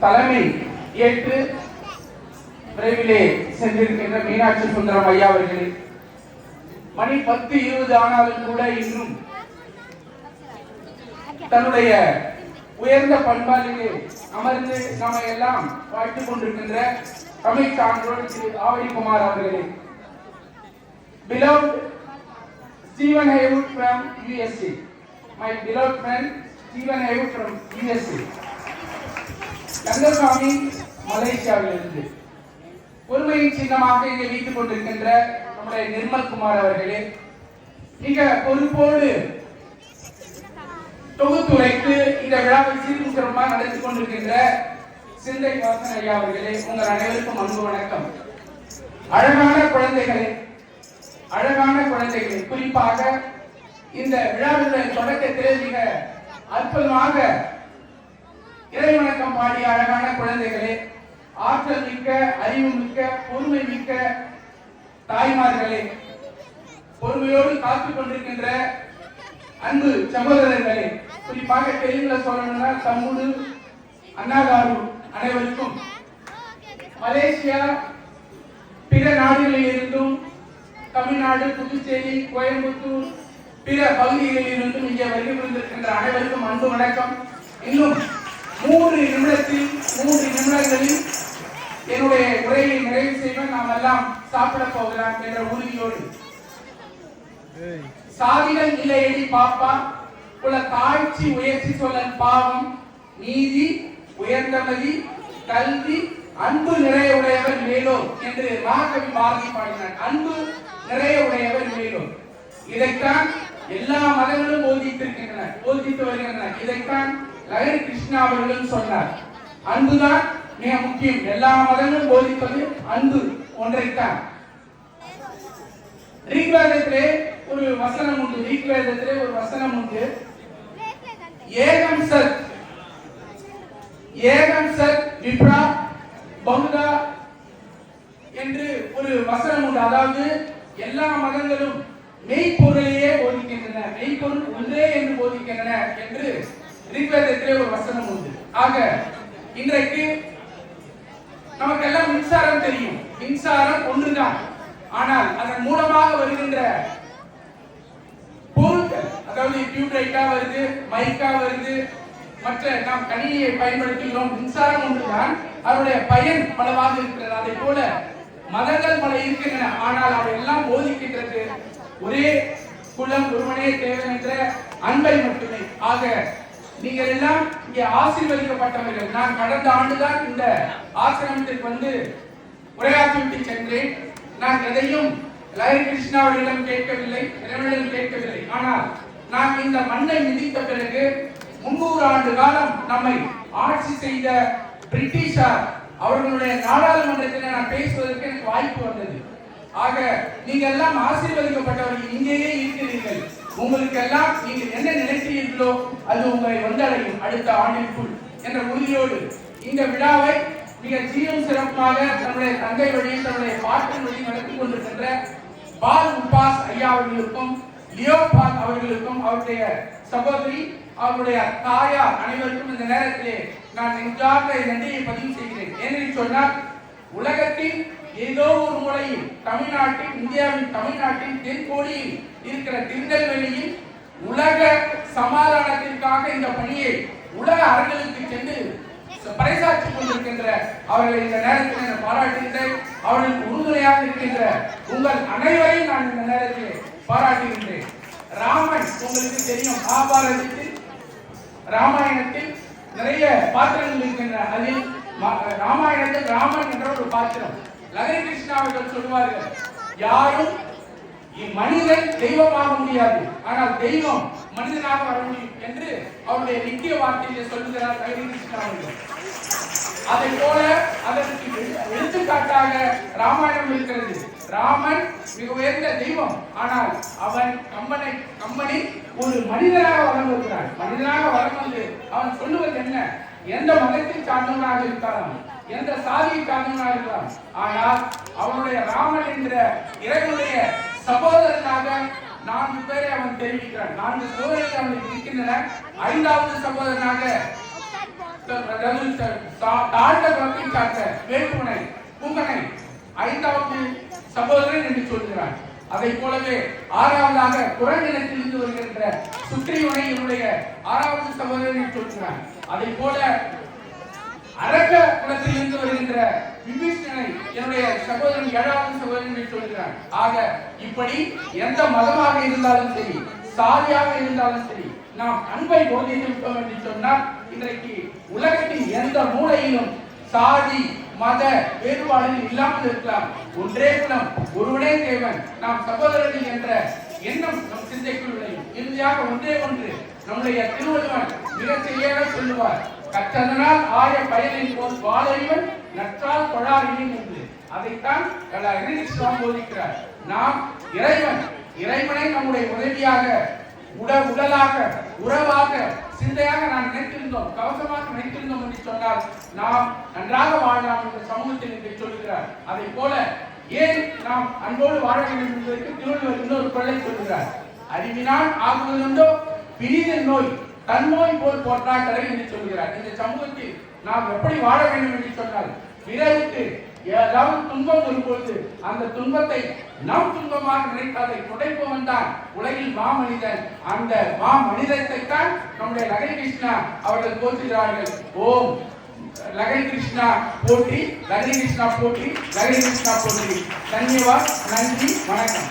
தலைமை ஏற்று விரைவிலே சென்றிருக்கின்ற மீனாட்சி சுந்தரம் ஐயா அவர்களே மணி பத்து இருபது ஆனாலும் கூட இன்னும் தன்னுடைய உயர்ந்த பண்பாளிலே அமர்ந்து நம்ம எல்லாம் வாழ்த்துக் கொண்டிருக்கின்ற தமிழ் சான்றோர் திரு ஆவடிக்குமார் அவர்களே Beloved Stephen Haywood from USA. My beloved friend Stephen Haywood from USA. Kandasamy மலேசியாவிலிருந்து. பொறுமையின் சின்னமாக இங்கே வைத்துக் கொண்டிருக்கின்ற நம்முடைய நிர்மல் குமார் அவர்களே மிக பொறுப்போடு தொகுத்துரைத்து இந்த விழாவை சீரும் நடத்தி கொண்டிருக்கின்ற சிந்தை வாசன் ஐயா அவர்களே உங்கள் அனைவருக்கும் அன்பு வணக்கம். அழகான குழந்தைகளே அழகான குழந்தைகளே குறிப்பாக இந்த விழாவினுடைய தொடக்கத்திலே மிக அற்புதமாக இறைவணக்கம் பாடிய அழகான குழந்தைகளே ஆற்றல் மிக்க அறிவு மிக்க பொறுமை மிக்க தாய்மார்களே பொறுமையோடு காத்துக் கொண்டிருக்கின்ற அன்பு சகோதரர்களே குறிப்பாக தெலுங்குல சொல்லணும்னா தம்முடு அண்ணாதாரு அனைவருக்கும். மலேசியா பிற நாடுகளில் இருந்தும் தமிழ்நாடு புதுச்சேரி கோயம்புத்தூர் பிற பகுதிகளில் இருந்தும் இங்கே வருகை புரிந்திருக்கின்ற அனைவருக்கும் அன்பு வணக்கம். இன்னும் மூன்று நிமிடத்தில் மூன்று நிமிடங்களில் என்னுடைய உரையை நிறைவு செய்வேன். நாம் எல்லாம் சாப்பிட போகலாம் என்ற உறுதியோடு. சாதிகள் இல்லையடி பாப்பா உள்ள தாழ்ச்சி உயர்ச்சி சொல்லன் பாவம் நீதி உயர்ந்தமதி கல்வி அன்பு நிறைய உடையவர் மேலோ என்று மகாகவி பாரதி பாடினார். அன்பு நிறைய உடையவர் மேலோ இதைத்தான் எல்லா மதங்களும் போதித்திருக்கின்றன போதித்து வருகின்றன. இதைத்தான் லகரி கிருஷ்ணா அவர்களும் சொன்னார். அன்புதான் மிக முக்கியம். எல்லா மதங்களும் போதிப்பது அன்பு ஒன்றைத்தான். ரிக்வேதத்திலே ஒரு வசனம் உண்டு. ரிக்வேதத்திலே ஒரு வசனம் உண்டு. ஏகம் சத். ஏகம் சத் விப்ரா பகுதா என்று ஒரு வசனம் உண்டு. அதாவது எல்லா மதங்களும் மெய்ப்பொருளையே போதிக்கின்றன. மெய்ப்பொருள் ஒன்றே என்று போதிக்கின்றன என்று ரிக்வேதத்திலே ஒரு வசனம் உண்டு. ஆக இன்றைக்கு நமக்கெல்லாம் மின்சாரம் தெரியும். மின்சாரம் ஒன்றுதான். ஆனால் அதன் மூலமாக வருகின்ற பொருட்கள் அதாவது டியூப்லைட்டா வருது மைக்கா வருது மற்ற நாம் கணினியை பயன்படுத்துகிறோம் மின்சாரம் ஒன்றுதான். அதனுடைய பயன் பலவாக இருக்கிறது. அதை போல மதங்கள் பல இருக்கின்றன. ஆனால் அவை எல்லாம் போதிக்கின்றது. ஒரே குலம் ஒருவனே தேவன் என்ற அன்பை மட்டுமே. ஆக நீங்கள் எல்லாம் இங்கே ஆசீர்வதிக்கப்பட்டவர்கள். நான் கடந்த ஆண்டுதான் இந்த ஆசிரமத்திற்கு வந்து உரையாற்றி விட்டு சென்றேன். நான் எதையும் லஹரி கிருஷ்ணா அவர்களிடம் கேட்கவில்லை இறைவனிடம் கேட்கவில்லை. ஆனால் நான் இந்த மண்ணை மிதித்த பிறகு முன்னூறு ஆண்டு காலம் நம்மை ஆட்சி செய்த பிரிட்டிஷார் அவர்களுடைய நாடாளுமன்றத்தில் நான் பேசுவதற்கு எனக்கு வாய்ப்பு வந்தது. ஆக நீங்க எல்லாம் ஆசீர்வதிக்கப்பட்டவர்கள் இங்கேயே இருக்கிறீர்கள். உங்களுக்கெல்லாம் நீங்கள் என்ன நினைக்கிறீர்களோ அது உங்களை வந்தடையும் அடுத்த ஆண்டிற்குள் என்ற உறுதியோடு இந்த விழாவை மிக சீரும் சிறப்பாக தன்னுடைய தந்தை வழியில் தன்னுடைய பாட்டின் வழியில் நடத்தி கொண்டிருக்கின்ற பால் உபாஸ் ஐயா அவர்களுக்கும் லியோ பால் அவர்களுக்கும் அவருடைய சகோதரி அவருடைய தாயார் அனைவருக்கும் இந்த நேரத்திலே நான் நெஞ்சார்ந்த நன்றியை பதிவு செய்கிறேன். ஏனெனில் சொன்னால் உலகத்தின் ஏதோ ஒரு மூலையில் தமிழ்நாட்டில் இந்தியாவின் தமிழ்நாட்டின் தென்கோடியில் இருக்கிற திருநெல்வேலியில் உலக சமாதானத்திற்காக இந்த பணியை உலக அரங்களுக்கு சென்று பறைசாற்றி கொண்டிருக்கின்ற அவர்களை இந்த நேரத்தில் நான் பாராட்டுகின்றேன். அவர்களுக்கு உறுதுணையாக இருக்கின்ற உங்கள் அனைவரையும் நான் இந்த நேரத்தில் பாராட்டுகின்றேன். ராமன் உங்களுக்கு தெரியும் மகாபாரதத்தில் ராமாயணத்தில் நிறைய பாத்திரங்கள் இருக்கின்றன. அதில் ராமாயணத்தில் ராமன் என்ற ஒரு பாத்திரம். லகரி கிருஷ்ணா அவர்கள் சொல்லுவார்கள் யாரும் மனிதன் தெய்வமாக முடியாது. ஆனால் தெய்வம் மனிதனாக வர முடியும் என்று அவருடைய நித்திய வார்த்தையிலே சொல்லுகிறார் லகரி கிருஷ்ணா அவர்கள். அதை போல அதற்கு எடுத்துக்காட்டாக ராமாயணம் இருக்கிறது. ராமன் மிக உயர்ந்த தெய்வம். ஆனால் அவன் கம்பனை கம்பனை ஒரு மனிதனாக வளர்ந்திருக்கிறான் மனிதனாக வளர்ந்து அவன் சொல்லுவது என்ன? எந்த மதத்தை சார்ந்தவனாக இருக்கிறான் எந்த சாதியை சார்ந்தவனாக இருக்கலாம் ஆனால் அவனுடைய ராமன் என்ற இறைவனுடைய சகோதரனாக நான்கு பேரை அவன் தெரிவிக்கிறான். நான்கு சகோதரர்கள் அவனுக்கு இருக்கின்றன. ஐந்தாவது சகோதரனாக தா- தாழ்ந்த குலத்தை சார்ந்த வேட்டுவனை பூங்கனை ஐந்தாவது சகோதரன் என்று சொல்கிறார் அதை போலவே ஆறாவதாக குரங்கினத்திலிருந்து வருகின்ற சுக்ரீவனை என்னுடைய ஆறாவது சகோதரன் என்று சொல்கிறார் அதை போல அரக்க குலத்திலிருந்து வருகின்ற விபீஷணனை என்னுடைய சகோதரன் ஏழாவது சகோதரன் என்று சொல்கிறார். ஆக இப்படி எந்த மதமாக இருந்தாலும் சரி சாதியாக இருந்தாலும் சரி நாம் அன்பை போதித்து விட்டோம் என்று சொன்னால் இன்றைக்கு உலகத்தின் எந்த மூலையிலும் சாதி மத வேறுபாடுகள் இல்லாமல் இருக்கலாம். ஒன்றே குலம் ஒருவனே தேவன். நாம் சகோதரர்கள் என்ற எண்ணம் நம் சிந்தைக்குள் விளையும் இறுதியாக ஒன்றே ஒன்று நம்முடைய திருவள்ளுவன் மிக சரியாக சொல்லுவார். கற்றதனால் ஆய பயனின் போல் வாழறிவன் நற்றால் தொழாரின் உண்டு. அதைத்தான் சுவாமி போதிக்கிறார். நாம் இறைவன் இறைவனை நம்முடைய உதவியாக உட உடலாக உறவாக சிந்தையாக நாம் நினைத்திருந்தோம் கவசமாக நினைத்திருந்தோம் என்று சொன்னால் நாம் நன்றாக வாழலாம் என்ற சமூகத்தில் என்று சொல்கிறார். அதை போல ஏன் நாம் அன்போடு வாழ வேண்டும் என்பதற்கு திருவள்ளுவர் இன்னொரு கொள்ளை சொல்கிறார். அறிவினால் ஆகுவதுண்டோ பிரிதல் நோய். தன்மோய் போல் போற்றா என்று சொல்கிறார். இந்த சமூகத்தில் நாம் எப்படி வாழ வேண்டும் என்று சொன்னால் பிறருக்கு ஏதாவது துன்பம் வரும்பொழுது அந்த துன்பத்தை நம் துன்பமாக நினைத்தாதை துடைப்பவன் தான் உலகில் மாமனிதன். அந்த மாமனிதத்தை தான் நம்முடைய லகை கிருஷ்ணா அவர்கள் போற்றுகிறார்கள். ஓம் லகை கிருஷ்ணா போற்றி லகை கிருஷ்ணா போற்றி லகை கிருஷ்ணா போற்றி. தன்யவாத் நன்றி வணக்கம்.